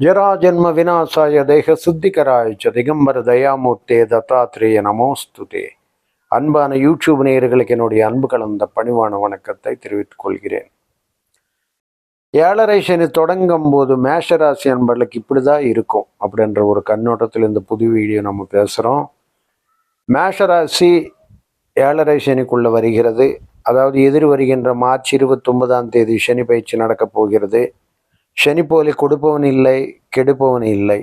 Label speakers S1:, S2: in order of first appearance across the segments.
S1: ಜರಾಜನ್ಮ ವಿನಾಶಾಯ ದೇಹ சுத்திகராய ச திகம்பர தயாமூர்த்தே தத்தாத்ரேய நமோஸ்துதே அன்பான யூடியூப் நேயர்களுக்கு என்னுடைய அன்பு கலந்த பணிவான வணக்கத்தை தெரிவித்துக் கொள்கிறேன் ஏழரை சனி தொடங்கும் போது மேஷராசி அன்பர்களுக்கு இப்படிதான் இருக்கும் அப்படின்ற ஒரு கண்ணோட்டத்தில் இந்த புது வீடியோ நம்ம பேசுகிறோம் மேஷராசி ஏழரை சனிக்குள்ள வருகிறது அதாவது எதிர் வருகின்ற மார்ச் இருபத்தொன்பதாம் தேதி சனி பயிற்சி நடக்கப் போகிறது. சனி போலி கொடுப்பவன் இல்லை கெடுப்பவன் இல்லை.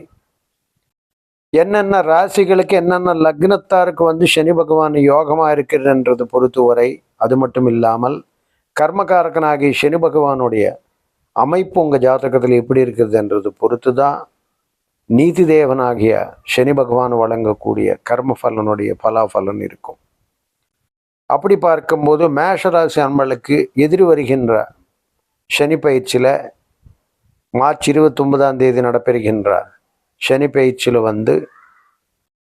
S1: என்னென்ன ராசிகளுக்கு என்னென்ன லக்னத்தாருக்கு வந்து சனி பகவான் யோகமா பொறுத்து பொறுத்தவரை அது மட்டும் இல்லாமல் கர்மகாரகனாகிய சனி பகவானுடைய அமைப்பு உங்கள் ஜாதகத்தில் எப்படி இருக்கிறதுன்றது பொறுத்து தான் நீதி தேவனாகிய சனி பகவான் வழங்கக்கூடிய கர்ம பலனுடைய பலாபலன் இருக்கும். அப்படி பார்க்கும்போது மேஷராசி அன்பளுக்கு எதிர் வருகின்ற சனி பயிற்சியில் மார்ச் இருபத்தொன்பதாம் தேதி நடைபெறுகின்ற சனி பயிற்சியில் வந்து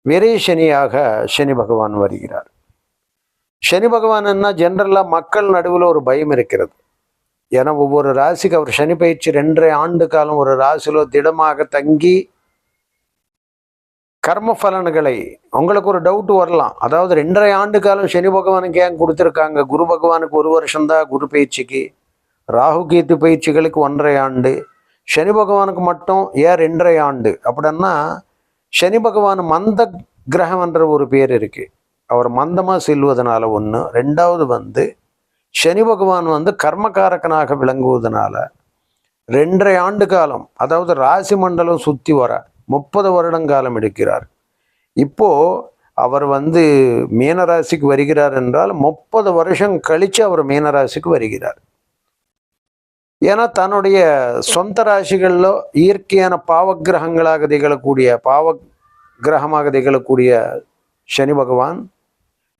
S1: விரை சனியாக சனி பகவான் வருகிறார். சனி பகவான் என்ன ஜென்ரலாக மக்கள் நடுவில் ஒரு பயம் இருக்கிறது. ஏன்னா ஒவ்வொரு ராசிக்கு அவர் சனி பயிற்சி ரெண்டரை ஆண்டு காலம் ஒரு ராசியில் திடமாக தங்கி கர்ம பலன்களை உங்களுக்கு ஒரு டவுட் வரலாம். அதாவது ரெண்டரை ஆண்டு காலம் சனி பகவானுக்கு ஏன் கொடுத்துருக்காங்க? குரு பகவானுக்கு ஒரு வருஷம்தான் குரு பயிற்சிக்கு. ராகு கேத்து பயிற்சிகளுக்கு ஒன்றரை ஆண்டு. சனி பகவானுக்கு மட்டும் ஏன் ரெண்டரை ஆண்டு? அப்படின்னா சனி பகவான் மந்த கிரகம் என்ற ஒரு பேர் இருக்கு. அவர் மந்தமாக செல்வதனால ஒன்று ரெண்டாவது வந்து சனி பகவான் வந்து கர்மகாரகனாக விளங்குவதனால ரெண்டரை ஆண்டு காலம் அதாவது ராசி மண்டலம் சுற்றி வர முப்பது வருடங்காலம் எடுக்கிறார். இப்போ அவர் வந்து மீனராசிக்கு வருகிறார் என்றால் முப்பது வருஷம் கழித்து அவர் மீனராசிக்கு வருகிறார். ஏன்னா தன்னுடைய சொந்த ராசிகளில் இயற்கையான பாவக்கிரகங்களாக திகழக்கூடிய பாவ கிரகமாக திகழக்கூடிய சனி பகவான்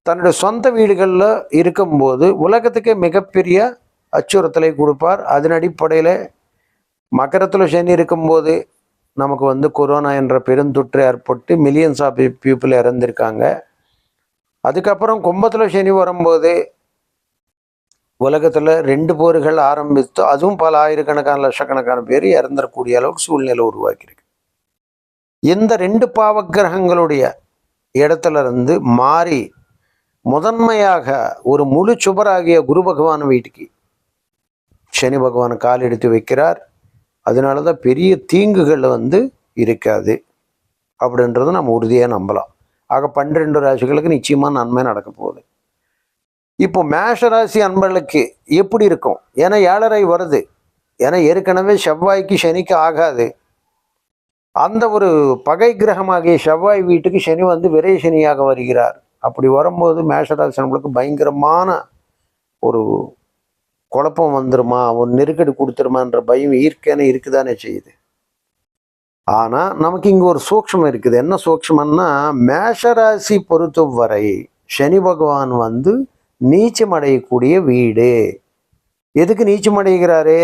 S1: தன்னுடைய சொந்த வீடுகளில் இருக்கும்போது உலகத்துக்கே மிகப்பெரிய அச்சுறுத்தலை கொடுப்பார். அதன் அடிப்படையில் மகரத்தில் சனி இருக்கும்போது நமக்கு வந்து கொரோனா என்ற பெருந்தொற்று ஏற்பட்டு மில்லியன்ஸ் ஆஃப் பீப்புள் இறந்திருக்காங்க. அதுக்கப்புறம் கும்பத்தில் சனி வரும்போது உலகத்தில் ரெண்டு போர்கள் ஆரம்பித்து அதுவும் பல ஆயிரக்கணக்கான லட்சக்கணக்கான பேர் இறந்துடக்கூடிய அளவுக்கு சூழ்நிலை உருவாக்கியிருக்கு. இந்த ரெண்டு பாவக்கிரகங்களுடைய இடத்துல இருந்து மாறி முதன்மையாக ஒரு முழு சுபராகிய குரு பகவான் வீட்டுக்கு சனி பகவான் கால் எடுத்து வைக்கிறார். அதனால தான் பெரிய தீங்குகள் வந்து இருக்காது. அப்படின்றத நம்ம உறுதியாக நம்பலாம். ஆக பன்னிரெண்டு ராசிகளுக்கு நிச்சயமாக நன்மை நடக்க போகுது. இப்போ மேஷ ராசி அன்பர்களுக்கு எப்படி இருக்கும்? ஏன்னா ஏழரை வருது. ஏன்னா ஏற்கனவே செவ்வாய்க்கு சனிக்கு ஆகாது. அந்த ஒரு பகை கிரகமாகிய செவ்வாய் வீட்டுக்கு சனி வந்து விரை சனியாக வருகிறார். அப்படி வரும்போது மேஷராசி நம்மளுக்கு பயங்கரமான ஒரு குழப்பம் வந்துருமா? ஒரு நெருக்கடி கொடுத்துருமான்ற பயம் ஈர்க்கேன்னு இருக்குதானே செய்யுது. ஆனால் நமக்கு இங்கே ஒரு சூக்ஷம் இருக்குது. என்ன சூக்ஷமன்னா மேஷராசி பொறுத்தவரை சனி பகவான் வந்து நீச்சம் அடையக்கூடிய வீடு. எதுக்கு நீச்சம் அடைகிறாரு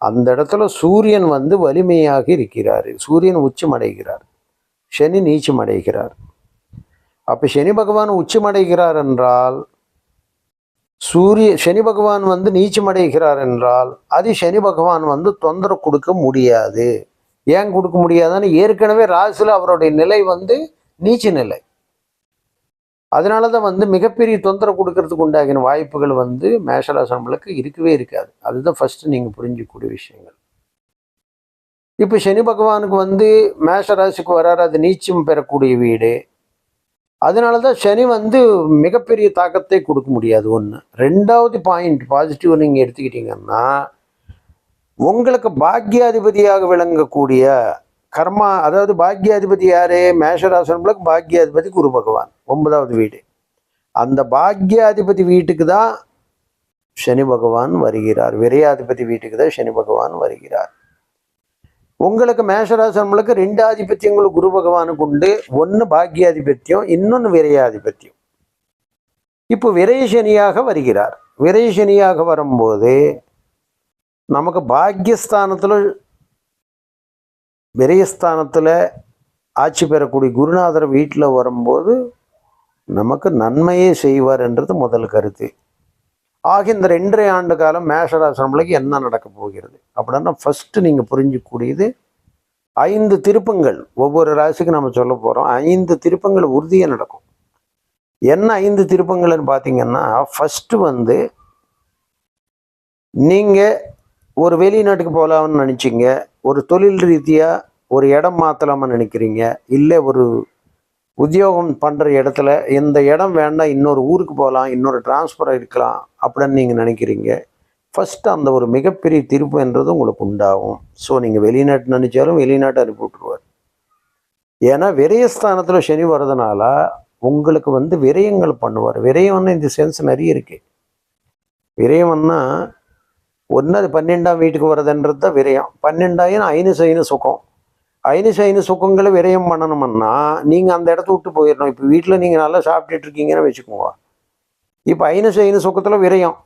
S1: அந்த இடத்துல சூரியன் வந்து வலிமையாக இருக்கிறார். சூரியன் உச்சம் அடைகிறார் சனி நீச்சம் அடைகிறார் அப்போ சனி பகவான் உச்சமடைகிறார் என்றால் சூரிய சனி பகவான் வந்து நீச்சமடைகிறார் என்றால் அது சனி பகவான் வந்து தொந்தரவு கொடுக்க முடியாது. ஏன் கொடுக்க முடியாதுன்னு ஏற்கனவே ராசியில் அவருடைய நிலை வந்து நீச்ச நிலை. அதனால தான் வந்து மிகப்பெரிய தொந்தரவு கொடுக்கறதுக்கு உண்டாகின வாய்ப்புகள் வந்து மேஷராசனங்களுக்கு இருக்கவே இருக்காது. அதுதான் ஃபஸ்ட்டு நீங்கள் புரிஞ்சிக்கூடிய விஷயங்கள். இப்போ சனி பகவானுக்கு வந்து மேஷராசிக்கு வராரு அது நீச்சம் பெறக்கூடிய வீடு. அதனால தான் சனி வந்து மிகப்பெரிய தாக்கத்தை கொடுக்க முடியாது. ஒன்று ரெண்டாவது பாயிண்ட் பாசிட்டிவ் நீங்கள் எடுத்துக்கிட்டீங்கன்னா உங்களுக்கு பாக்யாதிபதியாக விளங்கக்கூடிய கர்மா அதாவது பாக்யாதிபதி யாரு? மேஷராசனங்களுக்கு பாக்யாதிபதி குரு பகவான் ஒன்பதாவது வீடு. அந்த பாக்யாதிபதி வீட்டுக்கு தான் சனி பகவான் வருகிறார். விரையாதிபதி வீட்டுக்கு தான் சனி பகவான் வருகிறார். உங்களுக்கு மேஷராசனங்களுக்கு ரெண்டு ஆதிபத்தியங்கள் குரு பகவானுக்கு உண்டு. ஒன்று பாக்யாதிபத்தியம் இன்னொன்று விரையாதிபத்தியம். இப்போ விரை சனியாக வருகிறார். விரை சனியாக வரும்போது நமக்கு பாக்யஸ்தானத்தில் விரயஸ்தானத்தில் ஆட்சி பெறக்கூடிய குருநாதர் வீட்டில் வரும்போது நமக்கு நன்மையே செய்வார் என்றது முதல் கருத்து. ஆக இந்த ரெண்டரை ஆண்டு காலம் மேஷராசிரமலைக்கு என்ன நடக்க போகிறது? அப்படின்னா ஃபஸ்ட்டு நீங்கள் புரிஞ்சக்கூடியது ஐந்து திருப்பங்கள். ஒவ்வொரு ராசிக்கும் நம்ம சொல்ல போகிறோம் ஐந்து திருப்பங்கள் உறுதியாக நடக்கும். என்ன ஐந்து திருப்பங்கள்னு பார்த்தீங்கன்னா ஃபஸ்ட்டு வந்து நீங்கள் ஒரு வெளிநாட்டுக்கு போகலாம்னு நினச்சிங்க. ஒரு தொழில் ரீதியாக ஒரு இடம் மாற்றலாம்னு நினைக்கிறீங்க. இல்லை ஒரு உத்தியோகம் பண்ணுற இடத்துல இந்த இடம் வேண்டாம் இன்னொரு ஊருக்கு போகலாம் இன்னொரு டிரான்ஸ்ஃபர் இருக்கலாம் அப்படின்னு நீங்கள் நினைக்கிறீங்க. ஃபஸ்ட்டு அந்த ஒரு மிகப்பெரிய திருப்புன்றது உங்களுக்கு உண்டாகும். ஸோ நீங்கள் வெளிநாட்டு நினச்சாலும் வெளிநாட்டை அனுப்பி விட்டுருவார். ஏன்னா விரயஸ்தானத்தில் சனி வர்றதுனால உங்களுக்கு வந்து விரயங்கள் பண்ணுவார். விரயம்னா இந்த சென்ஸ் நிறைய இருக்குது விரயம்னா ஒன்று அது பன்னெண்டாம் வீட்டுக்கு வர்றதுன்றது தான் விரயம். பன்னெண்டாயிரம் ஐநூறு சைனு சுகம். ஐநூறு சைனு சுகங்களை விரயம் பண்ணணும்னா நீங்கள் அந்த இடத்த விட்டு போயிடணும். இப்போ வீட்டில் நீங்கள் நல்லா சாப்பிட்டுட்டு இருக்கீங்கன்னு வச்சுக்கோங்க. இப்போ ஐநூறு சைனு சுகத்தில் விரயம்.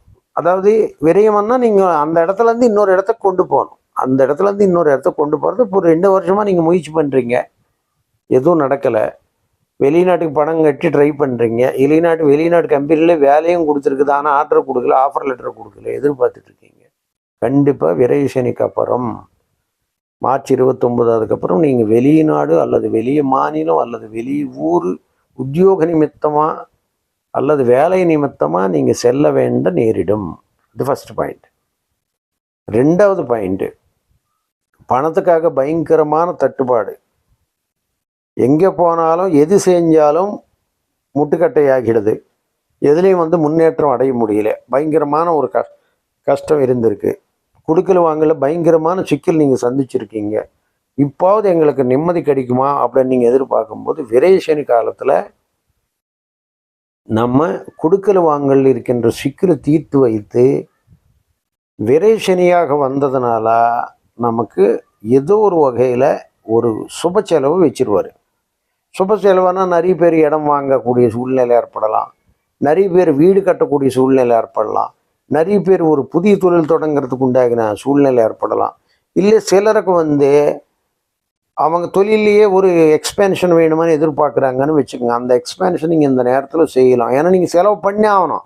S1: அதாவது விரயம்னா நீங்கள் அந்த இடத்துல இருந்து இன்னொரு இடத்த கொண்டு போகணும். அந்த இடத்துல இருந்து இன்னொரு இடத்த கொண்டு போகிறது இப்போ ரெண்டு வருஷமாக நீங்கள் முயற்சி பண்ணுறீங்க எதுவும் நடக்கலை. வெளிநாட்டுக்கு பணம் கட்டி ட்ரை பண்ணுறீங்க வெளிநாட்டு வெளிநாட்டு கம்பெனியில் வேலையும் கொடுத்துருக்குது. ஆனால் ஆர்டர் கொடுக்கல ஆஃபர் லெட்டர் கொடுக்கல. எதிர்பார்த்துட்ருக்கீங்க கண்டிப்பாக விரைவு சனிக்கு அப்புறம் மார்ச் இருபத்தொம்பது அதுக்கப்புறம் நீங்கள் வெளிநாடு அல்லது வெளிய மாநிலம் அல்லது வெளி ஊர் உத்தியோக நிமித்தமாக அல்லது வேலை நிமித்தமாக நீங்கள் செல்ல வேண்ட நேரிடும். இது ஃபஸ்ட் பாயிண்ட் ரெண்டாவது பாயிண்ட்டு பணத்துக்காக பயங்கரமான தட்டுப்பாடு. எங்கே போனாலும் எது செஞ்சாலும் முட்டுக்கட்டையாகிடுது எதுலேயும் வந்து முன்னேற்றம் அடைய முடியல. பயங்கரமான ஒரு கஷ் கஷ்டம் இருந்திருக்கு. கொடுக்கல வாங்கல பயங்கரமான சிக்கல் நீங்கள் சந்திச்சிருக்கீங்க. இப்போது எங்களுக்கு நிம்மதி கிடைக்குமா அப்படின்னு நீங்கள் எதிர்பார்க்கும்போது விரேசனி காலத்தில் நம்ம கொடுக்கல் வாங்கல் இருக்கின்ற சிக்கலை தீர்த்து வைத்து விரேசனியாக வந்ததுனால நமக்கு ஏதோ ஒரு வகையில் ஒரு சுப செலவு வச்சிருவார். சுப செலவுனா நிறைய பேர் இடம் வாங்கக்கூடிய சூழ்நிலை ஏற்படலாம். நிறைய பேர் வீடு கட்டக்கூடிய சூழ்நிலை ஏற்படலாம். நிறைய பேர் ஒரு புதிய தொழில் தொடங்குறதுக்கு உண்டாகின சூழ்நிலை ஏற்படலாம். இல்லை சிலருக்கு வந்து அவங்க தொழிலையே ஒரு எக்ஸ்பென்ஷன் வேணுமான்னு எதிர்பார்க்குறாங்கன்னு வச்சுக்கோங்க. அந்த எக்ஸ்பென்ஷன் நீங்கள் இந்த நேரத்தில் செய்யலாம். ஏன்னா நீங்கள் செலவு பண்ணி ஆகணும்.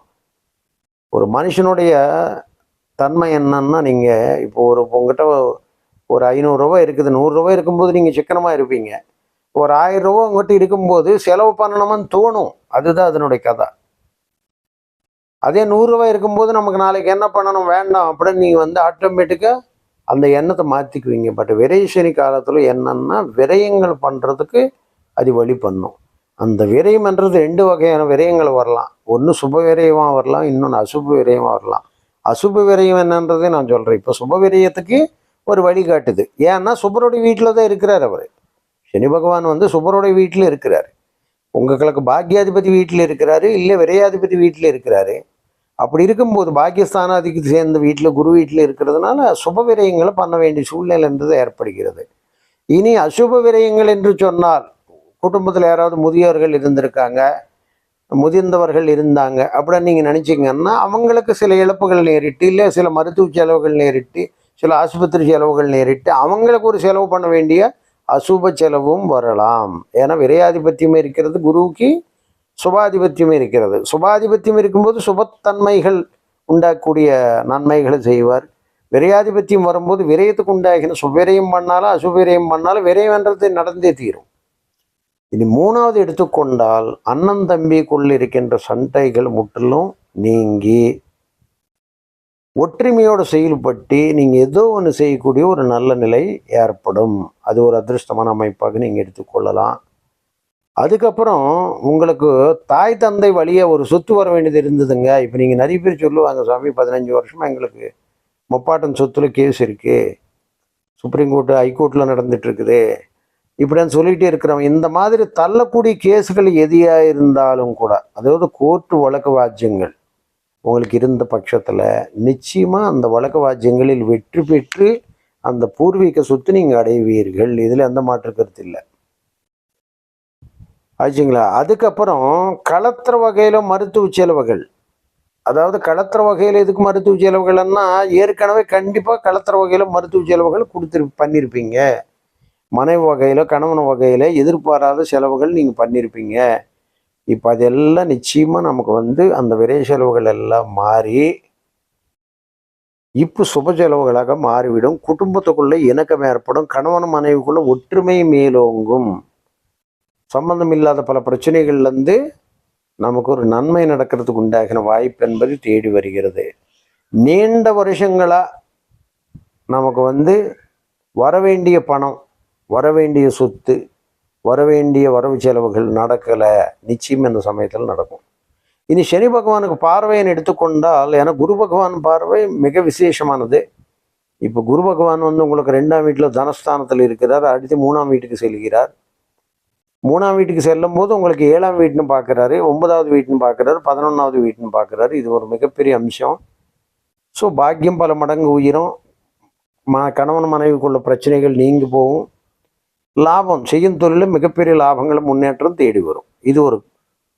S1: ஒரு மனுஷனுடைய தன்மை என்னன்னா நீங்கள் இப்போ ஒரு உங்ககிட்ட ஒரு ஐநூறுரூவா இருக்குது நூறுரூவா இருக்கும்போது நீங்கள் சிக்கனமாக இருப்பீங்க. ஒரு ஆயிரம் ரூபா உங்ககிட்ட இருக்கும்போது செலவு பண்ணணுமான்னு தோணும். அதுதான் அதனுடைய கதை. அதே நூறுரூவா இருக்கும்போது நமக்கு நாளைக்கு என்ன பண்ணணும்? வேண்டாம். அப்படின்னு நீங்கள் வந்து ஆட்டோமேட்டிக்காக அந்த எண்ணத்தை மாற்றிக்குவீங்க பட் விரைசனி காலத்தில் என்னென்னா விரயங்கள் பண்ணுறதுக்கு அது வழி பண்ணும். அந்த விரயம்ன்றது ரெண்டு வகையான விரயங்கள் வரலாம். ஒன்று சுப விரயமாக வரலாம் இன்னொன்று அசுப விரயமாக வரலாம். அசுப விரயம் என்னன்றதே நான் சொல்கிறேன் இப்போ சுப விரயத்துக்கு ஒரு வழி காட்டுது. ஏன்னா சுபருடைய வீட்டில் தான் இருக்கிறார் அவர். சனி பகவான் வந்து சுபருடைய வீட்டில் இருக்கிறார். உங்களுக்கு பாக்கியாதிபதி வீட்டில் இருக்கிறாரு இல்லை விரையாதிபதி வீட்டில் இருக்கிறாரு. அப்படி இருக்கும்போது பாக்கியஸ்தானாதிக்கு சேர்ந்த வீட்டில் குரு வீட்டில் இருக்கிறதுனால சுப விரயங்களை பண்ண வேண்டிய சூழ்நிலைன்றது ஏற்படுகிறது. இனி அசுப விரயங்கள் என்று சொன்னால் குடும்பத்தில் யாராவது முதியோர்கள் இருந்திருக்காங்க முதிர்ந்தவர்கள் இருந்தாங்க அப்படின்னு நீங்கள் நினச்சிங்கன்னா அவங்களுக்கு சில இழப்புகள் நேரிட்டு இல்லை சில மருத்துவ செலவுகள் நேரிட்டு சில ஆஸ்பத்திரி செலவுகள் நேரிட்டு அவங்களுக்கு ஒரு செலவு பண்ண வேண்டிய அசுப செலவும் வரலாம். ஏன்னா விரையாதிபத்தியம் இருக்கிறது குருவுக்கு சுபாதிபத்தியம் இருக்கிறது. சுபாதிபத்தியம் இருக்கும்போது சுபத்தன்மைகள் உண்டாக்கக்கூடிய நன்மைகளை செய்வார். விரையாதிபத்தியம் வரும்போது விரயத்துக்கு உண்டாகின சுவிரயம் பண்ணாலும் அசுவிரயம் பண்ணாலும் விரயம்ன்றது நடந்தே தீரும். இனி மூணாவது எடுத்துக்கொண்டால் அண்ணன் தம்பிக்குள் இருக்கின்ற சண்டைகள் முற்றிலும் நீங்கி ஒற்றுமையோடு செயல்பட்டு நீங்கள் ஏதோ ஒன்று செய்யக்கூடிய ஒரு நல்ல நிலை ஏற்படும். அது ஒரு அதிர்ஷ்டமான அமைப்பாக நீங்கள் எடுத்துக்கொள்ளலாம் அதுக்கப்புறம் உங்களுக்கு தாய் தந்தை வழியாக ஒரு சொத்து வர வேண்டியது இருந்ததுங்க. இப்போ நீங்கள் நிறைய பேர் சொல்லுவாங்க சாமி பதினஞ்சு வருஷமாக எங்களுக்கு முப்பாட்டன் சொத்துல கேஸ் இருக்குது சுப்ரீம் கோர்ட்டு ஹைகோர்ட்டில் நடந்துகிட்ருக்குது இருக்குது. இப்படின்னு சொல்லிகிட்டே இருக்கிறவங்க இந்த மாதிரி தள்ளக்கூடிய கேஸுகள் எதியாக இருந்தாலும் கூட அதாவது கோர்ட்டு வழக்கு வாஜ்யங்கள் உங்களுக்கு இருந்த பட்சத்தில் நிச்சயமாக அந்த வழக்கு வாஜ்யங்களில் வெற்றி பெற்று அந்த பூர்வீக சொத்து நீங்கள் அடைவீர்கள். இதில் எந்த மாற்று கருத்து இல்லை. ஆச்சுங்களா? அதுக்கப்புறம் களத்திர வகையில் மருத்துவ செலவுகள். அதாவது களத்திர வகையில் எதுக்கு மருத்துவ செலவுகள்னா ஏற்கனவே கண்டிப்பாக களத்திர வகையில் மருத்துவ செலவுகள் கொடுத்துரு பண்ணியிருப்பீங்க மனைவி வகையில் கணவன் வகையில் எதிர்பாராத செலவுகள் நீங்கள் பண்ணியிருப்பீங்க இப்போ அதெல்லாம் நிச்சயமாக நமக்கு வந்து அந்த விரை செலவுகள் எல்லாம் மாறி இப்போ சுப செலவுகளாக மாறிவிடும். குடும்பத்துக்குள்ளே இணக்கம் ஏற்படும். கணவன் மனைவிக்குள்ள ஒற்றுமை மேலோங்கும். சம்பந்தம் இல்லாத பல பிரச்சனைகள்லேருந்து நமக்கு ஒரு நன்மை நடக்கிறதுக்கு உண்டாகின வாய்ப்பு என்பது தேடி வருகிறது. நீண்ட வருஷங்களாக நமக்கு வந்து வரவேண்டிய பணம் வரவேண்டிய சொத்து வரவேண்டிய வரவு செலவுகள் நடக்கலை. நிச்சயம் இந்த சமயத்தில் நடக்கும். இனி சனி பகவானுக்கு பார்வையை எடுத்துக்கொண்டால் ஏன்னா குரு பகவான் பார்வை மிக விசேஷமானது. இப்போ குரு பகவான் வந்து உங்களுக்கு ரெண்டாம் வீட்டில் தனஸ்தானத்தில் இருக்கிறார். அடுத்து மூணாம் வீட்டுக்கு செல்கிறார். மூணாம் வீட்டுக்கு செல்லும் போது உங்களுக்கு ஏழாம் வீட்டுன்னு பார்க்குறாரு ஒன்பதாவது வீட்டுன்னு பார்க்குறாரு பதினொன்றாவது வீட்டுன்னு பார்க்குறாரு. இது ஒரு மிகப்பெரிய அம்சம். ஸோ பாக்கியம் பல மடங்கு உயிரும். ம கணவன் மனைவிக்குள்ள பிரச்சனைகள் நீங்கி போகும். லாபம் செய்யும் தொழிலும் மிகப்பெரிய லாபங்களும் முன்னேற்றம் தேடி வரும். இது ஒரு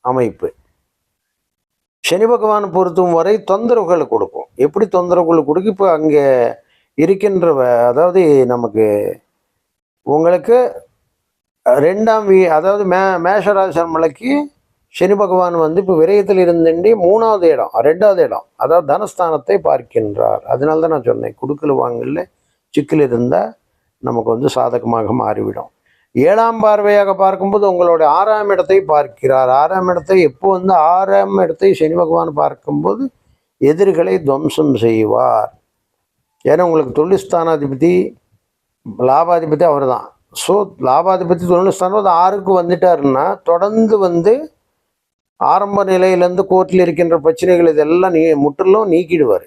S1: அமைப்பு. சனி பகவான் பொறுத்தும் வரை தொந்தரவுகளை கொடுக்கும். எப்படி தொந்தரவுகளை கொடுக்கும்? இப்போ அங்கே இருக்கின்ற அதாவது நமக்கு உங்களுக்கு ரெண்டாம் வீ அதாவது மே மேஷராசன்மலைக்கு சனி பகவான் வந்து இப்போ விரயத்தில் இருந்துண்டி மூணாவது இடம் ரெண்டாவது இடம் அதாவது தனஸ்தானத்தை பார்க்கின்றார். அதனால தான் நான் சொன்னேன் குடுக்கல் வாங்கல சிக்கல் இருந்தால் நமக்கு வந்து சாதகமாக மாறிவிடும். ஏழாம் பார்வையாக பார்க்கும்போது உங்களுடைய ஆறாம் இடத்தை பார்க்கிறார். ஆறாம் இடத்தை எப்போ வந்து ஆறாம் இடத்தை சனி பகவான் பார்க்கும்போது எதிரிகளை துவம்சம் செய்வார். ஏன்னா உங்களுக்கு தொழில்ஸ்தானாதிபதி லாபாதிபதி அவர் தான் ஸோ லாபாதிபதி தொழில்ஸ்தானம் அது ஆறுக்கு வந்துட்டாருன்னா தொடர்ந்து வந்து ஆரம்ப நிலையிலேருந்து கோர்ட்டில் இருக்கின்ற பிரச்சனைகள் இதெல்லாம் நீ முற்றிலும் நீக்கிடுவார்.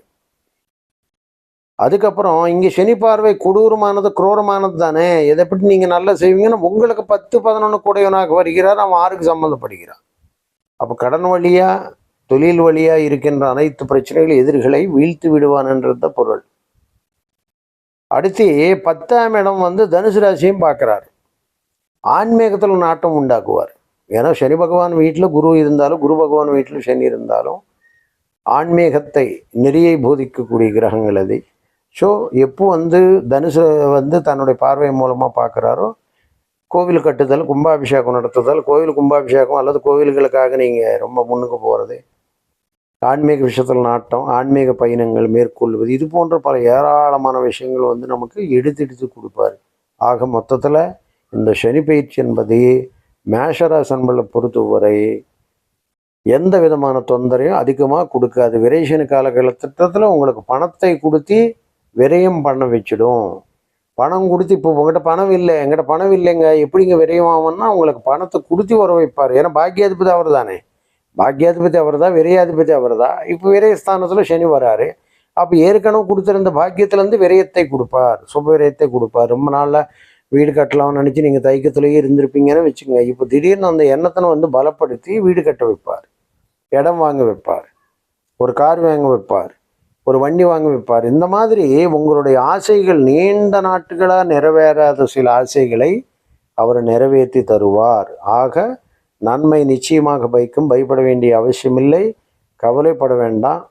S1: அதுக்கப்புறம் இங்கே சனி பார்வை கொடூரமானது குரூரமானது தானே? எதை பற்றி நீங்கள் நல்லா செய்வீங்கன்னா உங்களுக்கு பத்து பதினொன்று கூடையவனாக வருகிறார். அவன் ஆறுக்கு சம்மந்தப்படுகிறான். அப்போ கடன் வழியாக தொழில் வழியாக இருக்கின்ற அனைத்து பிரச்சனைகள் எதிர்களை வீழ்த்து விடுவான் என்றது பொருள். அடுத்து பத்தாம் இடம் வந்து தனுசு ராசியும் பார்க்குறாரு. ஆன்மீகத்தில் நாட்டம் உண்டாக்குவார். ஏன்னா சனி பகவான் வீட்டில் குரு இருந்தாலும் குரு பகவான் வீட்டில் சனி இருந்தாலும் ஆன்மீகத்தை நெறியை போதிக்கக்கூடிய கிரகங்கள் அது. ஸோ எப்போ வந்து தனுசு வந்து தன்னுடைய பார்வை மூலமாக பார்க்குறாரோ கோவில் கட்டுதல் கும்பாபிஷேகம் நடத்துதல் கோவில் கும்பாபிஷேகம் அல்லது கோவில்களுக்காக நீங்கள் ரொம்ப முன்னுக்கு போகிறது ஆன்மீக விஷயத்தில் நாட்டம் ஆன்மீக பயணங்கள் மேற்கொள்வது இது போன்ற பல ஏராளமான விஷயங்கள் வந்து நமக்கு எடுத்து எடுத்து கொடுப்பார். ஆக மொத்தத்தில் இந்த சனி பயிற்சி என்பது மேஷராசன்களை பொறுத்தவரை எந்த விதமான தொந்தரையும் அதிகமாக கொடுக்காது. விரேஷன் காலகட்டத்தில் உங்களுக்கு பணத்தை கொடுத்து விரயம் பண்ண வச்சிடும். பணம் கொடுத்து இப்போ உங்கள்கிட்ட பணம் இல்லை எங்கிட்ட பணம் இல்லைங்க. எப்படிங்க விரயம் ஆகும்னா உங்களுக்கு பணத்தை கொடுத்து வர வைப்பார். ஏன்னா பாக்கியாதிபதி அவர் தானே பாக்கியாதிபதி அவர் தான் விரையாதிபதி அவர் தான் இப்போ விரயஸ்தானத்தில் சனி வராரு. அப்போ ஏற்கனவே கொடுத்துருந்த பாக்கியத்துலேருந்து விரயத்தை கொடுப்பார். சுப விரயத்தை கொடுப்பார். ரொம்ப நாளில் வீடு கட்டலாம்னு நினச்சி நீங்கள் தைக்கத்துலேயே இருந்திருப்பீங்கன்னு வச்சுக்கோங்க. இப்போ திடீர்னு அந்த எண்ணத்தை வந்து பலப்படுத்தி வீடு கட்ட வைப்பார். இடம் வாங்க வைப்பார். ஒரு கார் வாங்க வைப்பார். ஒரு வண்டி வாங்க வைப்பார். இந்த மாதிரி உங்களுடைய ஆசைகள் நீண்ட நாட்களாக நிறைவேறாத சில ஆசைகளை அவர் நிறைவேற்றி தருவார். ஆக நன்மை நிச்சயமாக பைக்கும் பயப்பட வேண்டிய அவசியமில்லை. கவலைப்பட வேண்டாம்.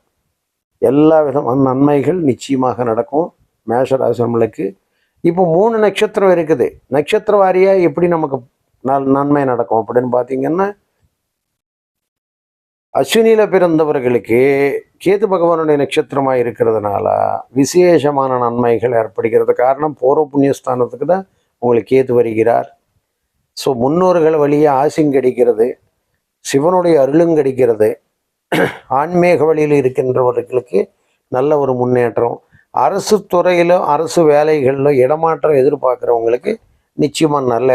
S1: எல்லா விதமான நன்மைகள் நிச்சயமாக நடக்கும். மேஷராசிரமலுக்கு இப்போ மூணு நட்சத்திரம் இருக்குது. நட்சத்திர வாரியாக எப்படி நமக்கு நல் நன்மை நடக்கும் அப்படின்னு பார்த்தீங்கன்னா அஸ்வினியில பிறந்தவர்களுக்கு கேது பகவானுடைய நட்சத்திரமாக இருக்கிறதுனால விசேஷமான நன்மைகள் ஏற்படுகிறது. காரணம் பூர்வ புண்ணியஸ்தானத்துக்கு தான் உங்களுக்கு கேது வருகிறார். ஸோ முன்னோர்கள் வழியாக ஆசியும் கிடைக்கிறது. சிவனுடைய அருளும் கிடைக்கிறது. ஆன்மீக வழியில் இருக்கின்றவர்களுக்கு நல்ல ஒரு முன்னேற்றம். அரசு துறையிலும் அரசு வேலைகளிலும் இடமாற்றம் எதிர்பார்க்குறவங்களுக்கு நிச்சயமாக நல்ல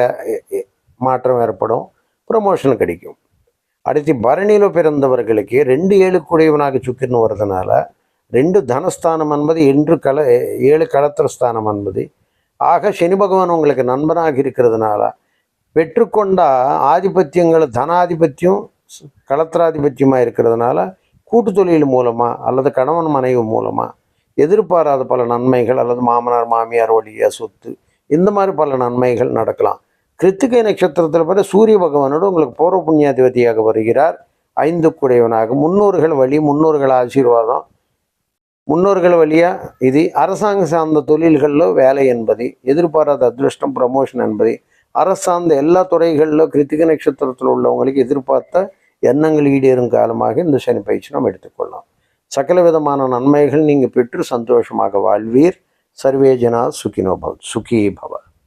S1: மாற்றம் ஏற்படும். ப்ரமோஷன் கிடைக்கும். அடுத்து பரணியில் பிறந்தவர்களுக்கு ரெண்டு ஏழுக்குடையவனாக சுக்கிரன் வர்றதுனால ரெண்டு தனஸ்தானம் என்பது என்று கல ஏழு களத்திர ஸ்தானம் என்பது. ஆக சனி பகவான் உங்களுக்கு நண்பனாக இருக்கிறதுனால பெற்றுக்கொண்டா ஆதிபத்தியங்கள் தனாதிபத்தியம் களத்திராதிபத்தியமாக இருக்கிறதுனால கூட்டு தொழில் மூலமாக அல்லது கணவன் மனைவி மூலமாக எதிர்பாராத பல நன்மைகள் அல்லது மாமனார் மாமியார் வழியாக சொத்து இந்த மாதிரி பல நன்மைகள் நடக்கலாம். கிருத்திகை நட்சத்திரத்தில் பிற சூரிய பகவானோடு உங்களுக்கு பூர்வ புண்ணியாதிபதியாக வருகிறார். ஐந்து குடையவனாக முன்னோர்கள் வழி முன்னோர்கள் ஆசீர்வாதம். முன்னோர்கள் வழியாக இது அரசாங்க சார்ந்த தொழில்களில் வேலை என்பது எதிர்பாராத அதிருஷ்டம் ப்ரமோஷன் என்பது அரசார்ந்த எல்லா துறைகளிலும் கிருத்திகை நட்சத்திரத்தில் உள்ளவங்களுக்கு எதிர்பார்த்த எண்ணங்கள் ஈடேறும் காலமாக இந்த சனி பயிற்சி நாம் எடுத்துக்கொள்ளலாம். சகல விதமான நன்மைகள் நீங்கள் பெற்று சந்தோஷமாக வாழ்வீர். சர்வேஜனா சுகினோ பவ் சுகி பவ